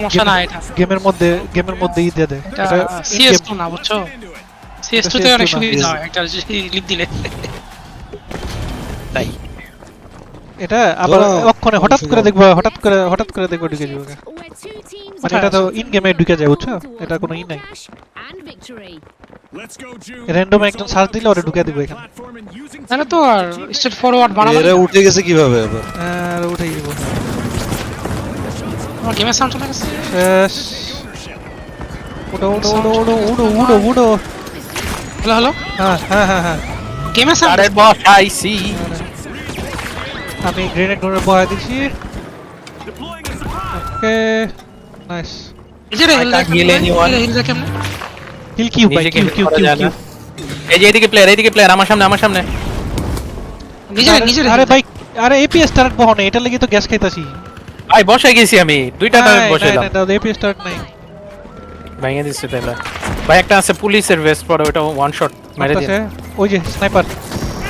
সমস্যা না এটা গেমের মধ্যে গেমের মধ্যে ই দিয়ে দেয় এটা এটা সিএস না বুঝছ? সিএস তে অনেক সুবিধা হয় একটা লিপ দিলে। তাই। এটা আবার অক্ষণে হঠাৎ করে। দেখব হঠাৎ করে হঠাৎ করে দেখব ঢুকে যাবে মানে এটা তো ইন গেমে ঢুকে যায় বুঝছ? এটা কোনো ই নাই। র্যান্ডমে একজন সার্চ দিলে ওরে ঢুকে দিবে এখানে। তাহলে তো আর স্ট্রেট ফরওয়ার্ড বানাবো এরা উঠে গেছে কীভাবে আবার? আর উঠেই দিব আমার গেমের সাউন্ড চলে গেছে শেষ উড়ো উড়ো উড়ো উড়ো উড়ো উড়ো উড়ো হ্যালো হ্যালো হ্যাঁ হ্যাঁ হ্যাঁ হ্যাঁ গেমের সাউন্ড আরে বসাইছি আমি গ্রেনেড ডোরে বয়া দিচ্ছি। ওকে নাইস এই যে hill can't heal anyone. Heal দেখে কেমনে কিল কিউ ভাই কিউ কিউ কিউ। এই যে এদিকে প্লেয়ার এদিকে প্লেয়ার আমার সামনে আমার সামনে। নিজে নিজে আরে ভাই আরে এপিএস স্টার্ট বহনে এটা লাগি তো গ্যাস খাইতাছি। ভাই বসে গেছি আমি। দুইটা টাইম বসেলাম এপিএস স্টার্ট নাই ভেঙে দিচ্ছে তাহলে ভাই একটা আছে পুলিশের ভেস্ট পরে ওটা ওয়ান শট মেরে দিন। ওই যে স্নাইপার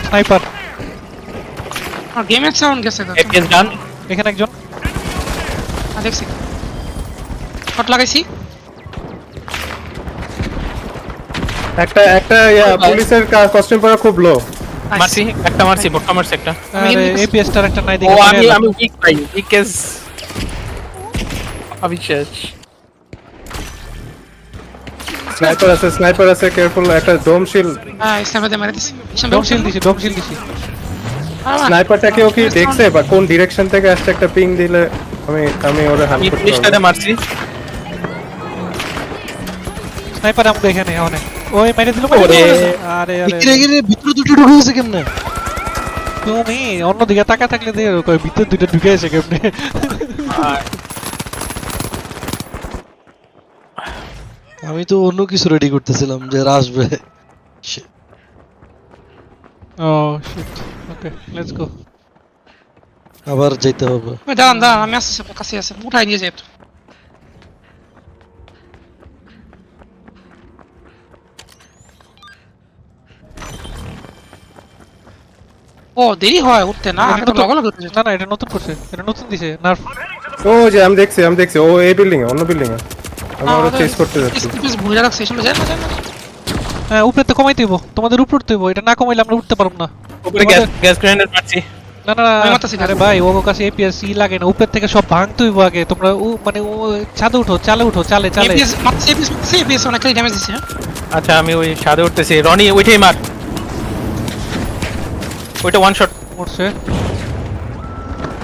স্নাইপার আমার গেমের সাউন্ড গেছে তো এপিএস গান এখানে একজন। আ, দেখছি। শট লাগাইছি। একটা একটা ইয়া, পুলিশের কস্টিউম পরা খুব লো মারছি একটা মারছি বটকা মারছি একটা। আমি এপিএস স্টার একটা নাই দেখি ও আমি আমি উইক পাই উইকেস আমি স্নাইপার আছে স্নাইপার আছে কেয়ারফুল একটা ডোম শিল্ড হ্যাঁ স্ন্যাপে দিয়ে দিছি। ডম শিল দিছি ডম শিল দিছি। স্নাইপারটা কেউ কি দেখছে? বা কোন ডিরেকশন থেকে আসছে? একটা পিং দিলে আমি আমি ওরে হাল করতে পারব। মারছি। স্নাইপার আমাকে এখানে অনেক। ওই মেরে দিল। আরে আরে গিরে ভিতরে দুটো ঢুকে গেছে কেমনে? তুমি অন্যদিকে তাকা থাকলে দিয়ে কই ভিতর দুটো ঢুকে এসে কেমনে? আমি তো অন্য কিছু রেডি করতেছিলাম যে আসবে। ও শিট ওকে লেটস গো আবার যেতে হবে। দাঁড়ান দাঁড়ান আমি আসছি আপনার কাছে আছে উঠাই নিয়ে যাই ও দেরি হয় উঠতে না? আমি তো লগে লগে না না এটা নতুন করছে এটা নতুন দিছে নার্ভ ও যে আমি দেখছি আমি দেখছি ও এই বিল্ডিং এ অন্য বিল্ডিং এ আমি ওরে চেস করতে যাচ্ছি। পিস পিস ভুলে রাখছে এসব না যায় না হ্যাঁ উপরে তো তোমাদের উপর উঠতে এটা না কমাইলে আমরা উঠতে পারব না। উপরে গ্যাস গ্যাস গ্রেনেড মারছি। না না না আমি মারতাছি না। আরে ভাই ও কাছে এপিএস ই লাগে না উপর থেকে সব ভাঙতে আগে তোমরা ও মানে ও ছাদে উঠো চালে উঠো চালে চালে। এপিএস মাত্র এপিএস মাত্র এপিএস অনেকটাই ড্যামেজ দিছে আচ্ছা আমি ওই সাদে উঠতেছি। রনি ওইটাই মার। ওইটা ওয়ান শট উঠছে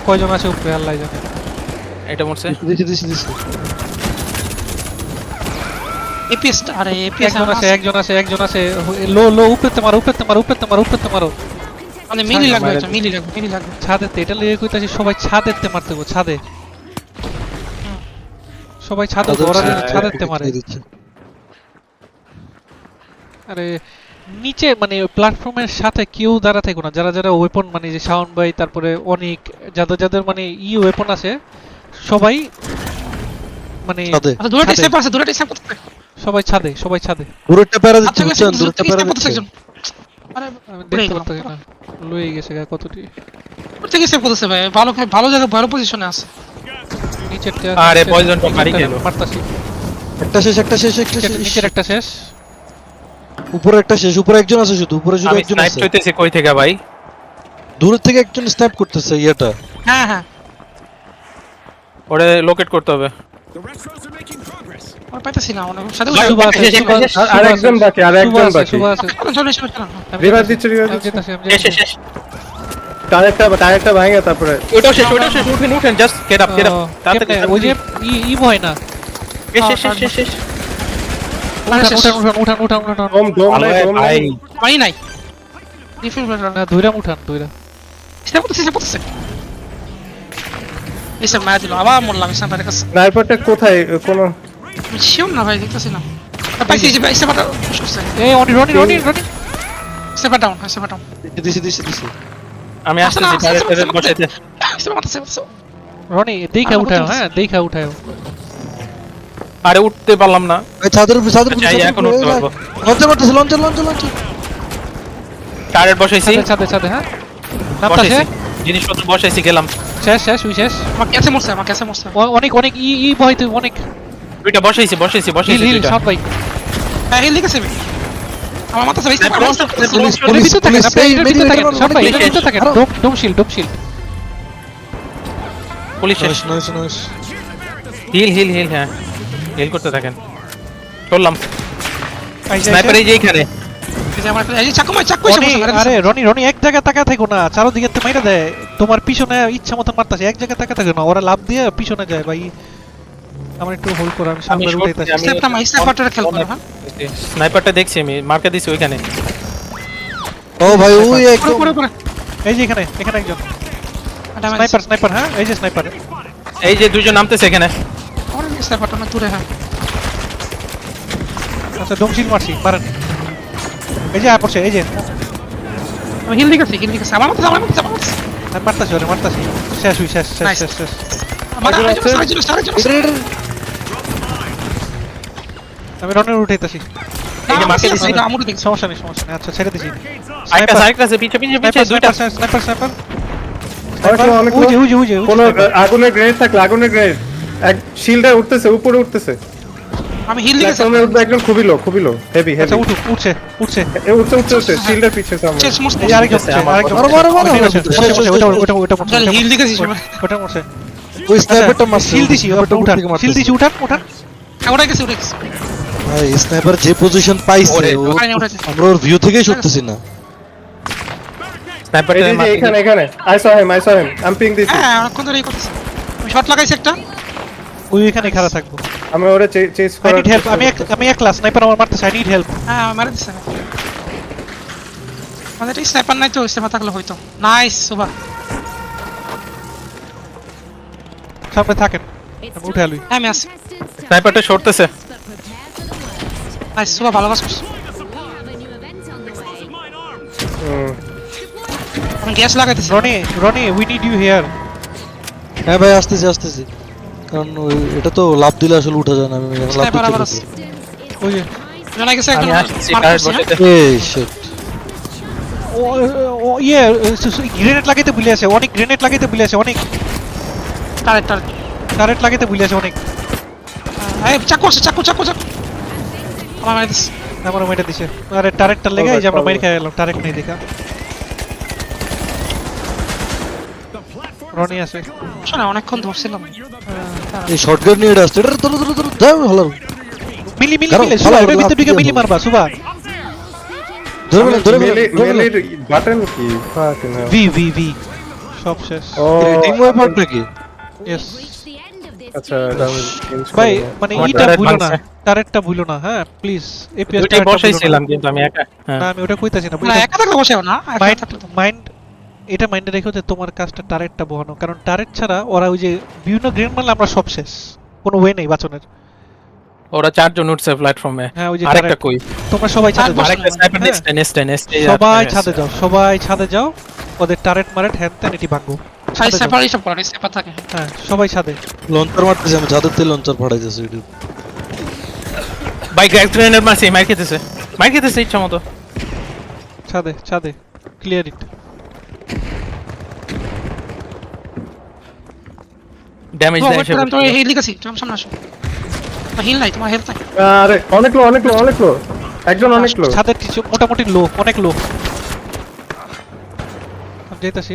কয়জন আছে উপরে? আল্লাহ জানে। এটা মরছে। দিছি দিছি দিছি। এপিএস আরে এপিএস একজন আছে একজন আছে একজন আছে। লো লো উপরে মারো উপরে মারো উপরে মারো উপরে মারো। মানে মিলি লাগবে একটা মিলি লাগবে মিলি লাগবে। ছাদেতে এটা লেগে কইতাছি সবাই ছাদেতে মারতে হবে ছাদে। সবাই ছাদে তাদের ওরা ছেড়ে মারে। আরে নিচে মানে প্ল্যাটফর্মের সাথে কেউ দাঁড়া থাকো না। যারা যারা ওয়েপন মানে যে সাউন্ড বাই তারপরে অনেক যাদের যাদের মানে ই ওয়েপন আছে সবাই মানে আচ্ছা দূরে স্টেপ আছে দূরে স্টেপ করতে। সবাই ছাদে সবাই ছাদে। দূরেরটা প্যারা আচ্ছা দিচ্ছে বুঝছেন? দূরেরটা প্যারা দিচ্ছে। আরে আমি দেখতে। পারতেছি না। লয়ে গেছে গা কতটি। থেকে স্টেপ করতেছে ভাই? ভালো ভালো জায়গায় ভালো পজিশনে আছে। নিচের আরে, poison টা মারি গেল। মারতাছি। একটা শেষ একটা শেষ একটা নিচের- শেষ। নিচের একটা শেষ। উপরে একটা শেষ উপরে একজন আছে শুধু উপরে শুধু একজন স্নাইপ আছে। হইতেছি কই থেকে ভাই? দূরের থেকে একজন স্ন্যাপ করতেছে ইয়েটা। হ্যাঁ হ্যাঁ। ওরে লোকেট করতে হবে। আর পাইতেছি না অনেক সাথে শুভ আছে, শেষ, শুভ শেষ, আছে, আর- আর একজন বাকি, আর একজন বাকি। চলে এসে রিভার দিচ্ছে রিভার দিচ্ছে। শেষ শেষ টায়ারটা টায়ারটা ভাঙে তারপরে। ওইটাও শেষ ওইটাও শেষ। উঠেন উঠেন just get up get up ও, ওই যে ই- ই ভয় না। শেষ শেষ শেষ শেষ উঠান উঠান উঠান উঠান উঠান উঠান ডোম ডোম ভালো নাই ডোম ভাই। নাই। পানি না ধইরাম উঠান ধইরা। স্টেপ করতেছে স্টেপ করতেছে এসব মায়া দিল আবার মরলাম স্ন্যাপারের স্নাইপারটা কোথায়? কোনো শিওর না ভাই দেখতেছি না আর পাইছি যে স্টেপারটা পুশ করছে এই Roni Roni Roni Roni stepper down stepper down দিছি দিছি দিছি আমি আসো না, আসতেছি আসো, টায়ারে আসো, বসাইতে স্টেপার মারতেছে মারতেছে রনি দেখা আমার উঠাও কথা হ্যাঁ দেখা উঠাও আরে উঠতে পারলাম না এই ছাদের উপরে ছাদের উপরে এখন উঠতে পারব। লঞ্চে লঞ্চে লঞ্চে লঞ্চে টায়ারে বসাইছি ছাদে ছাদে ছাদে হ্যাঁ নামতাছে জিনিসপত্র বসাইছি গেলাম শেষ শেষ উই শেষ আমার ক্যাসে মরছে আমার ক্যাসে মরছে অনেক অনেক ই ই বহাইতে অনেক দুইটা বসাইছি বসাইছি হিল বসাইছি হিল দুইটা। সাউন্ড ভাই হ্যাঁ হিল দিকেছে আমার মাথা সবাই পুলিশ পুলিশ এটার ভিতরে থাকেন সাউন্ড ভাই এটার ভিতরে শিল্ড ডোম শিল্ড। পুলিশ শেষ। Nice nice heal heal heal হ্যাঁ। হিল করতে থাকেন। চললাম। স্নাইপার এই যে এখানে আরে রনি রনি এক জায়গায় তাকা থাকো না চারোদিকে মাইরা দেয়। তোমার পিছনে ইচ্ছা মতো মারতাছে এক জায়গায় তাকা থাকো না ওরা লাভ দিয়ে পিছনে যায় ভাই। আমার একটু হোল্ড করো আমি সামনে উঠাইতাছি সত্যি- মাই স্টেপটা খেল করে হ্যাঁ? স্নাইপারটা দেখছি আমি মার্কে দিছি ওইখানে। ও ভাই ওই একদম এই যে এখানে এখানে একজন। স্নাইপার স্নাইপার হ্যাঁ? এই যে স্নাইপার এই যে দুজন নামতেছে এখানে। আমার স্টেপটা না দূরে হ্যাঁ। আচ্ছা ডোমশিল মারছি মারেন এই যে পড়ছে এই যে। আমি হিল দিকেছি হিল দিকেছি আমার মাথা আমার মাথা আমার মারতাছি। ওরে মারতাছি। শেষ হই শেষ শেষ শেষ শেষ। আমার আমি রনের উঠাইতাছি। এই যে মার্কে দিছি আমুর দেখছি সমস্যা নেই সমস্যা নেই। আচ্ছা ছেড়ে দিছি। আরেকটা আরেকটা আছে পিছে পিছে পিছে দুইটা। স্নাইপার স্নাইপার যে ওই যে কোনো আগুনের গ্রেনেড থাকলে আগুনের গ্রেনেড এক শিল্ডে উঠতেছে উপরে উঠতেছে। আমি হিল দিকেছি প্ল্যাটফর্মের উপরে একজন খুবই লো খুবই লো হেভি আচ্ছা হেভি উঠু উঠছে উঠছে। উঠছে উঠছে উঠছে শিল্ডের পিছে সামনে। শেষ মস্ত এই মারো, আছে, মারো, মরছে, মরছে, শেষ, ওটা ওটা ওটা ওটা হিল দিকেছি মরছে, ওটা মরছে ওই স্নাইপারটা মারছে শিল দিছি ওটা উঠান শিল দিছি উঠান উঠান। ওটা গেছে ওটা গেছে ভাই স্নাইপার যে পজিশন পাইছে আমরা ওর ভিউ থেকেই সরতেছি না। স্নাইপারটা এই এখানে এখানে আই সহ হিম আই সহ হিম আমি পিং দিছি। হ্যাঁ অনেকক্ষণ ধরে এই করতেছি আমি শট লাগাইছি একটা। ওই এখানে খাড়া থাকব। আমি ওরে চেজ আই নিড হেল্প আমি এক আমি এক ক্লাস স্নাইপার আমার মারতেছে আই নিড হেল্প হ্যাঁ মারা দিচ্ছে আমাদের এই স্নাইপার নাই তো স্নাইপার থাকলে হয়তো নাইস সুবা সামনে থাকেন উঠে আলুই হ্যাঁ আমি আসছি স্নাইপারটা সরতেছে। সুবা ভালো কাজ করছ হুম। আমি gas লাগাইতেছি Roni Roni we need you here হ্যাঁ ভাই আসতেছি আসতেছি। কারণ ওই এটা তো লাভ দিলে আসলে উঠা যায় না আমি লাভ স্নাইপার আবার দিচ্ছি আছে। ওই যে। জানা গেছে? বসাইতে এই শিট ও ইয়ে গ্রেনেড লাগাইতে ভুলে আছে অনেক গ্রেনেড লাগাইতে ভুলে আছে অনেক। টারেট টারেট কারেন্ট লাগাইতে ভুলে আছে অনেক। এই চাকু আছে চাকু চাকু চাকু। আমার মারি দিচ্ছে আমার মেটা দিছে। আরে টারেটটা লেগে এই যে আমরা মাইর খেয়ে গেলাম টারেট নেই দেখা। রনি আছে। শোনা অনেকক্ষণ ধরছিলাম। এই শর্টগান নিয়ে আসছে। এটা ধরো ধরো ধরো দাও ভালো মিলি মিলি মিলি সুবা হবে, এটার ঢুকে মিলি মারবা সুবা ধরে মেলে- ধরে ফেলেন। মেলের বাটন কি? hell. V V V. সব শেষ। ও টিম ওয়াইপার নাকি? ইয়েস আচ্ছা ভাই মানে turret ভুলো না টারেটটা ভুলো না হ্যাঁ প্লিজ এপিএস বসাইছিলাম কিন্তু আমি একা হ্যাঁ। না আমি ওটা কইতাছি না না একা থাকলে বসেও না মাইন্ড এটা মাইন্ডে রেখো যে তোমার কাজটা টারেটটা বহানো কারণ টারেট ছাড়া ওরা ওই যে বিভিন্ন গ্রেন মারলে আমরা সব শেষ কোনো ওয়ে নেই বাঁচনের। ওরা চারজন উঠছে প্ল্যাটফর্মে হ্যাঁ ওই যে আরেকটা কই? তোমরা সবাই ছাদে যাও। আরেকটা স্নাইপার হ্যাঁ। নেক্সট নেক্সট সবাই ছাদে যাও সবাই ছাদে যাও ওদের টারেট মারেট হ্যান ত্যান এটি ভাঙবো। সেপার এইসব করে সেপার থাকে। হ্যাঁ সবাই ছাদে লঞ্চার মারতেছি আমি যাদের তেল লঞ্চার ভাই মারছি মার খেতেছে। মার খেতেছে ইচ্ছা মতো। ছাদে ছাদে ক্লিয়ার ইট ড্যামেজ দেয় সে আমি তো হিল দিকেছি তুমি সামনে আসো। হিল নাই তোমার হেলথ নাই। আরে অনেক লো অনেক লো অনেক লো একজন অনেক লো ছাদের কিছু মোটামুটি লো অনেক লো আমি যাইতাছি।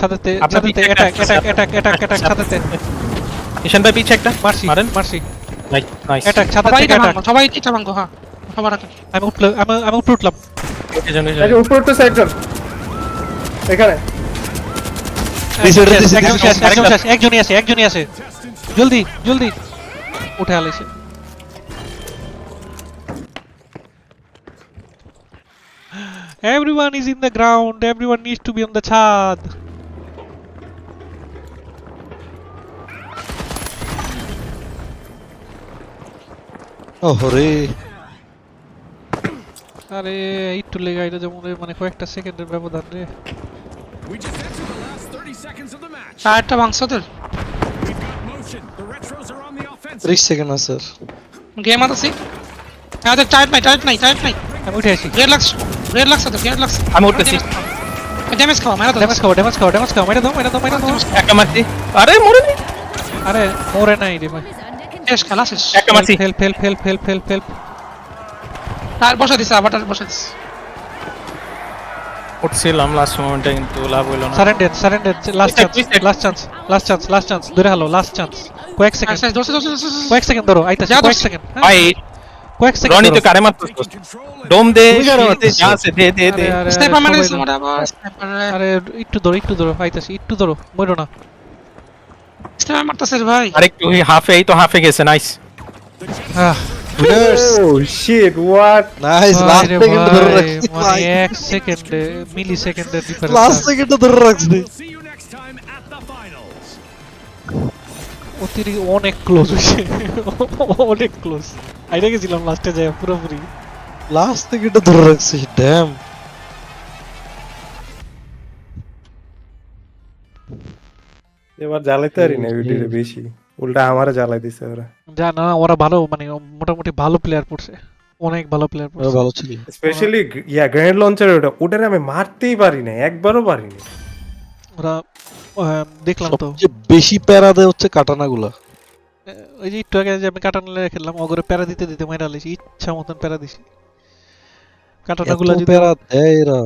ছাদেতে ছাদেতে attack attack attack attack attack ছাদেতে। Ishan ভাই পিছে একটা। মারছি মারেন। মারছি। নাইস নাইস অ্যাটাক ছাদের সবাই থেকে এটা অ্যাটাক সবাই এটা ভাঙবো হ্যাঁ। সবার আমি উঠলাম আমি আমি উপরে উঠলাম। এজন এই যে উপরে উঠতেছে একজন এখানে। দিছে, এটা দিছে, একজন দিছে, শেষ, একজন শেষ, একজনই আছে একজনই আছে। জলদি জলদি। উঠে আলাইছে Everyone is in the ground. Everyone needs to be on the chad. ওহরে। আরে একটু লেগে এটা যেমন মানে কয়েকটা সেকেন্ডের ব্যবধান রে। We just entered the last 30 seconds of the match. টায়ারটা ভাঙছো তোর. ত্রিশ সেকেন্ড আছে গেম আছে হ্যাঁ টায়ার নাই টায়ার নাই টায়ার নাই। আমি উঠে আসি। গ্রেড লাগছে গ্রেড লাগছে তো গ্রেড লাগছে আমি উঠতেছি। ড্যামেজ খাওয়া মারা তো ড্যামেজ খাও ড্যামেজ খাও ড্যামেজ খাও মেরে দাও মেরে দাও মেরে দাও। একা মারছি। আরে মরেনি। আরে মরে নাই রে ভাই। শেষ খেলা শেষ একা মারছি help help help help help help আর বসা দিছে আবার আর বসা দিছে উঠছিলাম লাস্ট মোমেন্টে কিন্তু লাভ হইল না surrender surrender last Twist it, chance twist it. Last chance last chance last chance ধরে হালো লাস্ট চান্স কয়েক আর সেকেন্ড শেষ দোষে দোষে দোষে কয়েক সেকেন্ড ধরো আইতাছে যা কয়েক দোষ। সেকেন্ড ভাই কয়েক সেকেন্ড রনি তো কারে মারতো Taking control and ডোম দে তুমি কারে shield দে, মারতেছো? যা আছে দে দে দে স্নাইপার মোটা আরে একটু ধরো একটু ধরো আইতাছি একটু ধরো মরো না স্নাইপার মারতাছে রে ভাই। আরেকটু হাফে এই তো হাফে গেছে nice oh shit what nice last ভাই ধরে ভাই, মানে এক সেকেন্ডে মিলি সেকেন্ডের লাস্ট সেকেন্ডে ধরে. অতিরিক্ত অনেক ক্লোজ হইছে অনেক ক্লোজ আইরে গেছিলাম লাস্টে যায় পুরোপুরি। লাস্ট সেকেন্ডে ধরে রাখছি ড্যাম এবার জ্বালাইতে পারি না ভিডিওটা বেশি। উল্টা আমারে জ্বালাই দিছে ওরা। যা না ওরা ভালো মানে মোটামুটি ভালো প্লেয়ার পড়ছে। অনেক ভালো প্লেয়ার পড়ছে। ভালো ছিল। স্পেশালি ইয়া গ্র্যান্ড লঞ্চার ওটা ওটারে আমি মারতেই পারি না একবারও পারিনি। ওরা আহ, দেখলাম তো। বেশি প্যারা দেয় হচ্ছে কাটানাগুলা। ওই যে একটু আগে যে আমি কাটানলে খেললাম অগরে প্যারা দিতে দিতে মাইরা লেছি ইচ্ছা মতন প্যারা দিছি। কাটানাগুলো যদি প্যারা দেয় এরা।